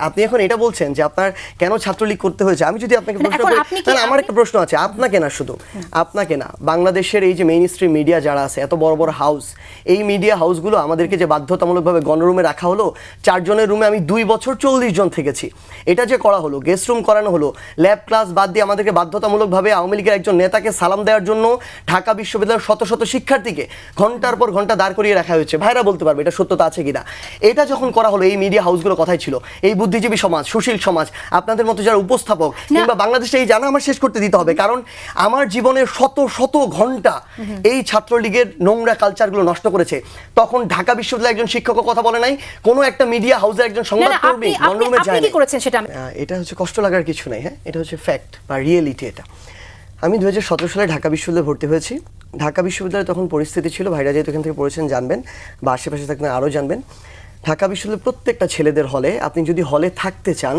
আপনি এখন এটা বলছেন যে আপনার কেন ছাত্রলীগ করতে হয়েছে? আমি যদি আপনাকে প্রশ্ন করি তাহলে আমার একটা প্রশ্ন আছে। আপনাকে না শুধু আপনাকে না। বাংলাদেশের এই যে মেইন স্ট্রিম মিডিয়া যারা আছে এত বড় বড় হাউস এই মিডিয়া হাউসগুলো আমাদেরকে যে বাধ্যতামূলকভাবে গণরুমে রাখা হলো চারজনের রুমে আমি দুই বছর চল্লিশ জন থেকেছি। এটা যে করা হলো গেস্ট রুম করানো হলো ল্যাব ক্লাস বাদ দিয়ে আমাদেরকে বাধ্যতামূলকভাবে আওয়ামী লীগের একজন নেতাকে সালাম দেওয়ার জন্য ঢাকা বিশ্ববিদ্যালয়ের শত শত শিক্ষার্থীকে ঘণ্টার পর ঘণ্টা দাঁড় করিয়ে রাখা হয়েছে। ভাইরা বলতে পারবে এটা সত্যতা আছে কিনা? এটা যখন করা হলো এই মিডিয়া হাউসগুলো কথাই ছিল। এই বুদ্ধিজীবী সমাজ সুশীল সমাজ আপনাদের মতো যারা উপস্থাপক কিংবা বাংলাদেশে এই জানা আমার শেষ করতে দিতে হবে কারণ আমার জীবনের শত শত ঘণ্টা এই ছাত্রলীগের নোংরা কালচারগুলো নষ্ট করেছে। তখন ঢাকা বিশ্ববিদ্যালয়ের একজন শিক্ষক কথা বলে নাই কোনো একটা মিডিয়া হাউসের একজন না সংবাদ না আপনি কর্মী আপনি গণরুমে আপনি যায় কি করেছেন সেটা? এটা হচ্ছে কষ্ট লাগার কিছু নেই হ্যাঁ? এটা হচ্ছে ফ্যাক্ট বা রিয়েলিটি এটা। আমি দু হাজার সতেরো সালে ঢাকা বিশ্ববিদ্যালয়ে ভর্তি হয়েছি। ঢাকা বিশ্ববিদ্যালয়ে তখন পরিস্থিতি ছিল ভাইরা যেহেতু এখান থেকে পড়েছেন জানবেন বা আশেপাশে থাকবেন আরও জানবেন। ঢাকা বিশ্ববিদ্যালয়ের প্রত্যেকটা ছেলেদের হলে আপনি যদি হলে থাকতে চান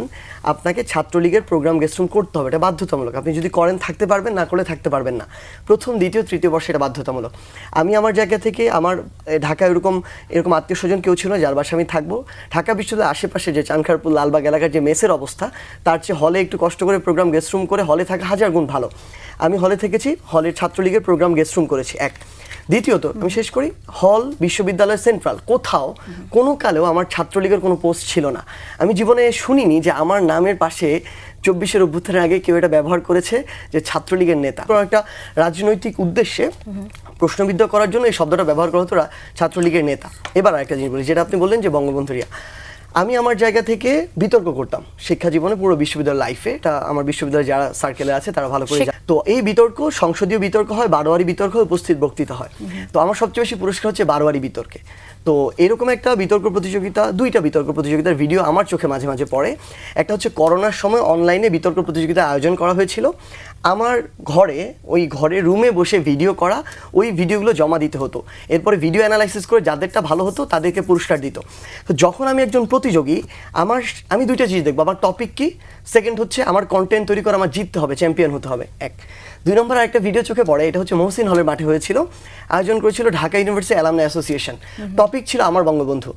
আপনাকে ছাত্রলীগের প্রোগ্রাম গেস্টরুম করতে হবে। এটা বাধ্যতামূলক। আপনি যদি করেন থাকতে পারবেন না করলে থাকতে পারবেন না। প্রথম দ্বিতীয় তৃতীয় বর্ষে এটা বাধ্যতামূলক। আমি আমার জায়গা থেকে আমার এ, ঢাকায় এরকম এরকম আত্মীয় স্বজন কেউ ছিল যার বাসায় আমি থাকব। ঢাকা বিশ্ববিদ্যালয়ের আশেপাশে যে চানখারপুর লালবাগ এলাকার যে মেসের অবস্থা তার চেয়ে হলে একটু কষ্ট করে প্রোগ্রাম গেস্টরুম করে হলে থাকা হাজার গুণ ভালো। আমি হলে থেকেছি হলের ছাত্রলীগের প্রোগ্রাম গেস্টরুম করেছি এক। দ্বিতীয়ত, আমি শেষ করি, হল বিশ্ববিদ্যালয় সেন্ট্রাল, কোথাও কোনো কালেও আমার ছাত্রলীগের কোনো পোস্ট ছিল না। আমি জীবনে শুনিনি যে আমার নামের পাশে চব্বিশের অভ্যুত্থানের আগে কেউ এটা ব্যবহার করেছে যে ছাত্রলীগের নেতা। কোনো একটা রাজনৈতিক উদ্দেশ্যে প্রশ্নবিদ্ধ করার জন্য এই শব্দটা ব্যবহার করা হতো ছাত্রলীগের নেতা। এবার আরেকটা জিনিস বলি, যেটা আপনি বললেন যে বঙ্গবন্ধুরিয়া আমি আমার জায়গা থেকে বিতর্ক করতাম। শিক্ষা জীবনে পুরো বিশ্ববিদ্যালয় লাইফে এটা আমার বিশ্ববিদ্যালয়ে যারা সার্কেলে আছে, তারা ভালো করে। তো এই বিতর্ক সংসদীয় বিতর্ক হয় বারোয়ারি বিতর্ক উপস্থিত বক্তৃতা হয়। তো আমার সবচেয়ে বেশি পুরস্কার হচ্ছে বারোয়ারি বিতর্কে। তো এরকম একটা বিতর্ক প্রতিযোগিতা দুইটা বিতর্ক প্রতিযোগিতার ভিডিও আমার চোখে মাঝে মাঝে পড়ে। একটা হচ্ছে করোনার সময় অনলাইনে বিতর্ক প্রতিযোগিতা আয়োজন করা হয়েছিল। আমার ঘরে ওই ঘরে রুমে বসে ভিডিও করা ওই ভিডিওগুলো জমা দিতে হতো। এরপরে ভিডিও অ্যানালাইসিস করে যাদেরটা ভালো হতো তাদেরকে পুরস্কার দিত। তো যখন আমি একজন প্রতিযোগী আমার আমি দুইটা জিনিস দেখব। আমার টপিক কি? সেকেন্ড হচ্ছে আমার কন্টেন্ট তৈরি করে আমার জিততে হবে চ্যাম্পিয়ন হতে হবে। এক। দুই নম্বর আরেকটা ভিডিও চোখে পড়ে এটা হচ্ছে মহসিন হলের মাঠে হয়েছিল। আয়োজন করেছিল Dhaka university alumni association topic ছিল আমার বঙ্গবন্ধু।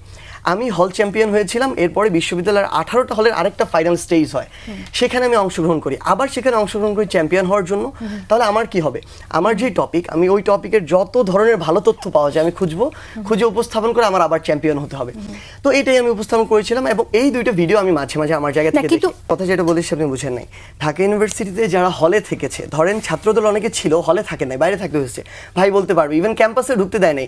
আমি হল চ্যাম্পিয়ন হয়েছিলাম এরপরে বিশ্ববিদ্যালয়ের আঠারোটা হলের আরেকটা ফাইনাল স্টেজ হয়। সেখানে আমি অংশগ্রহণ করি। আবার সেখানে অংশগ্রহণ করি চ্যাম্পিয়ন হওয়ার জন্য তাহলে আমার কি হবে? আমার যে টপিক আমি ওই টপিকের যত ধরনের ভালো তথ্য পাওয়া যায় আমি খুঁজবো খুঁজে উপস্থাপন করে আমার আবার চ্যাম্পিয়ন হতে হবে। তো এটাই আমি উপস্থাপন করেছিলাম এবং এই দুইটা ভিডিও আমি মাঝে মাঝে আমার জায়গা থেকে কথা যেটা বলেছি আপনি বুঝেন নাই। ঢাকা ইউনিভার্সিটিতে যারা হলে থেকেছে ধরেন ছাত্রদল অনেকে ছিল হলে থাকে নাই বাইরে থাকতে হয়েছে ভাই বলতে পারবে ইভেন ক্যাম্পাসে ঢুকতে দেয় নাই।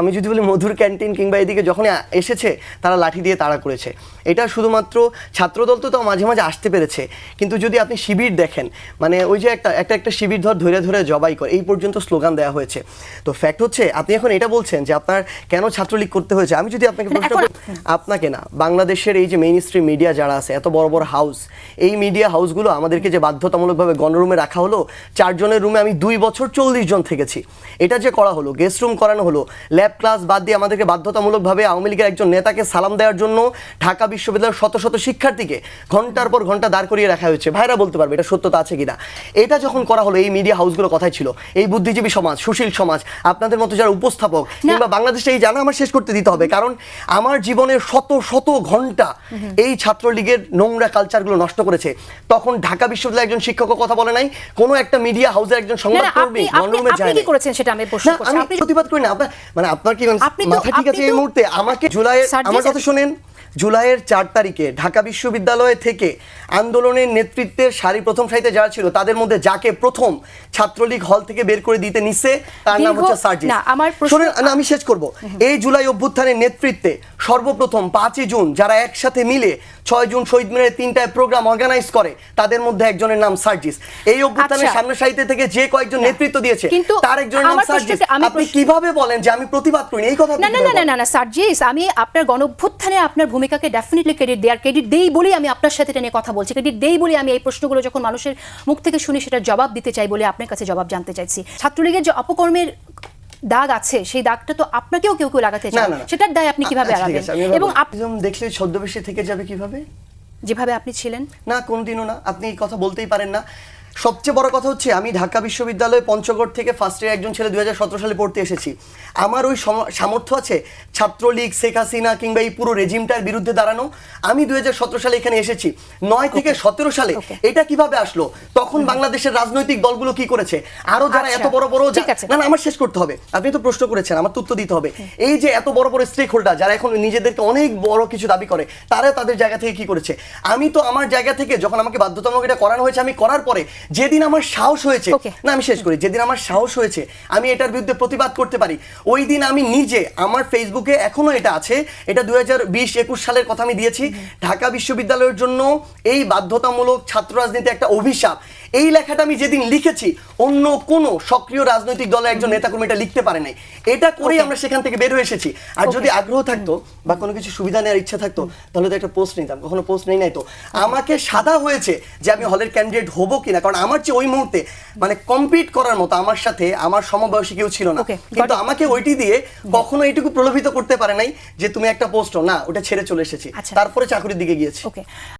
আমি যদি বলি মধুর ক্যান্টিন কিংবা এদিকে যখন এসেছে তারা লাঠি দিয়ে তাড়া করেছে। এটা শুধুমাত্র ছাত্রদল তো তাও মাঝে মাঝে আসতে পেরেছে। কিন্তু যদি আপনি শিবির দেখেন মানে ওই যে একটা একটা একটা শিবির ধর ধরে ধরে জবাই করে এই পর্যন্ত স্লোগান দেওয়া হয়েছে। তো ফ্যাক্ট হচ্ছে আপনি এখন এটা বলছেন যে আপনার কেন ছাত্রলীগ করতে হয়েছে? আমি যদি আপনাকে প্রশ্ন করি আপনাকে না বাংলাদেশের এই যে মেইন স্ট্রিম মিডিয়া যারা আছে এত বড় বড় হাউস এই মিডিয়া হাউসগুলো আমাদেরকে যে বাধ্যতামূলকভাবে গণরুমে রাখা হলো চারজনের রুমে আমি দুই বছর চল্লিশ জন থেকেছি। এটা যে করা হলো গেস্ট রুম করানো হলো ল্যাব ক্লাস বাদ দিয়ে আমাদেরকে বাধ্যতামূলকভাবে আওয়ামী লীগের একজন নেতাকে সালাম দেওয়ার জন্য ঢাকা বিশ্ববিদ্যালয়ের শত শত শিক্ষার্থীকে ঘণ্টার পর ঘণ্টা দাঁড় করিয়ে রাখা হয়েছে। ভাইরা বলতে পারবে এটা সত্যতা আছে কিনা এটা যখন করা হলো এই মিডিয়া হাউসগুলো কথাই ছিল এই বুদ্ধিজীবী সমাজ সুশীল সমাজ আপনাদের মতো যারা উপস্থাপক কিংবা বাংলাদেশে এই জানা আমার শেষ করতে দিতে হবে কারণ আমার জীবনের শত শত ঘণ্টা এই ছাত্রলীগের নোংরা কালচারগুলো নষ্ট করেছে। তখন ঢাকা বিশ্ববিদ্যালয়ের একজন শিক্ষকও কথা বলে নাই কোনো একটা মিডিয়া হাউসের একজন না সংবাদ না আপনি আপনি গণরুমে যায় কি করেছেন সেটা আমি প্রশ্ন করছি। আপনি প্রতিবাদ করি না মানে আপনার কি আপনি মাথা ঠিক আছে এই মুহূর্তে? আমাকে জুলাইয়ের আমার কথা শুনেন জুলাইয়ের চার তারিখে ঢাকা বিশ্ববিদ্যালয় থেকে আন্দোলনের নেতৃত্বের সারি প্রথম সারিতে যারা ছিল তাদের মধ্যে যাকে প্রথম ছাত্রলীগ হল থেকে বের করে দিতে নিছে তার নাম হচ্ছে সার্জিস। না, আমি শেষ করব। এই জুলাই অভ্যুত্থানের নেতৃত্বে সর্বপ্রথম পাঁচই জুন যারা একসাথে মিলে ছয় জুন শহীদ মিনারে তিনটায় প্রোগ্রাম অর্গানাইজ করে তাদের মধ্যে একজনের নাম সার্জিস। এই অভ্যুত্থানের আচ্ছা। সামনে সারিতে থেকে যে কয়েকজন নেতৃত্ব দিয়েছে তার একজনের নাম সার্জিস। আপনি কীভাবে বলেন যে আমি প্রতিবাদ করি এই কথা না না না না না সার্জিস আমি আপনার গণঅভ্যুত্থানে আপনার ভূমিকাকে ডেফিনেটলি ক্রেডিট দেয়ার ক্রেডিট দেই বলেই আমি আপনার সাথে এটা নিয়ে কথা বলছি। ক্রেডিট দেই বলে আমি এই প্রশ্নগুলো যখন মানুষের মুখ থেকে শুনে সেটা জবাব দিতে চাই বলে আপনার কাছে জবাব জানতে চাইছি। ছাত্রলীগের যে অপকর্মের দাগ আছে সেই দাগটা তো আপনাকেও কেউ কেউ লাগাতে চান চায়। সেটার দায় আপনি কীভাবে আচ্ছা, এড়াবেন এবং আপনি আপ- দেখলে ছদ্মবেশে থেকে যাবে কীভাবে? যেভাবে আপনি ছিলেন? না কোনদিনও না। আপনি এই কথা বলতেই পারেন না। সবচেয়ে বড় কথা হচ্ছে আমি ঢাকা বিশ্ববিদ্যালয়ে পঞ্চগড় থেকে ফার্স্ট ইয়ার একজন ছেলে দুই হাজার সতেরো সালে পড়তে এসেছি। আমার ওই সামর্থ্য আছে ছাত্রলীগ শেখ হাসিনা কিংবা এই পুরো রেজিমটার বিরুদ্ধে দাঁড়ানো। আমি দুই হাজার সতেরো সালে এখানে এসেছি। নয় থেকে সতেরো সালে এটা কীভাবে আসলো? তখন বাংলাদেশের রাজনৈতিক দলগুলো কি করেছে? আরও যারা এত আচ্ছা, বড় বড় আছে। না না আমার শেষ করতে হবে। আপনি তো প্রশ্ন করেছেন আমার তো উত্তর দিতে হবে। এই যে এত বড় বড় স্টেক হোল্ডার যারা এখন নিজেদেরকে অনেক বড় কিছু দাবি করে তারা তাদের জায়গা থেকে কি করেছে? আমি তো আমার জায়গা থেকে যখন আমাকে বাধ্যতামূলক এটা করানো হয়েছে আমি করার পরে যেদিন আমার সাহস হয়েছে না আমি শেষ করি যেদিন আমার সাহস হয়েছে আমি এটার বিরুদ্ধে প্রতিবাদ করতে পারি ওই দিন আমি নিজে আমার ফেসবুকে এখনও এটা আছে এটা দু হাজার বিশ একুশ সালের কথা আমি দিয়েছি ঢাকা বিশ্ববিদ্যালয়ের জন্য এই বাধ্যতামূলক ছাত্র রাজনীতি একটা অভিশাপ। এই লেখাটা আমি যেদিন লিখেছি অন্য কোনো সক্রিয় রাজনৈতিক দলের একজন নেতাকর্মী এটা লিখতে পারে নাই। এটা করেই আমরা সেখান থেকে বের হয়ে এসেছি। আর যদি আগ্রহ থাকতো বা কোনো কিছু সুবিধা নেওয়ার ইচ্ছা থাকতো তাহলে তো একটা পোস্ট নিতাম। কখনো পোস্ট নেই নাই তো। আমাকে সাদা হয়েছে যে আমি হলের ক্যান্ডিডেট হব কিনা কারণ আমার চেয়ে ওই মুহূর্তে মানে কম্পিট করার মতো আমার সাথে আমার সমবয়সী কেউ ছিল না। কিন্তু আমাকে ওইটি দিয়ে কখনো এইটুকু প্রলোভিত করতে পারে নাই যে তুমি একটা পোস্ট না ওটা ছেড়ে চলে এসেছি। আচ্ছা। তারপরে চাকরির দিকে গিয়েছি।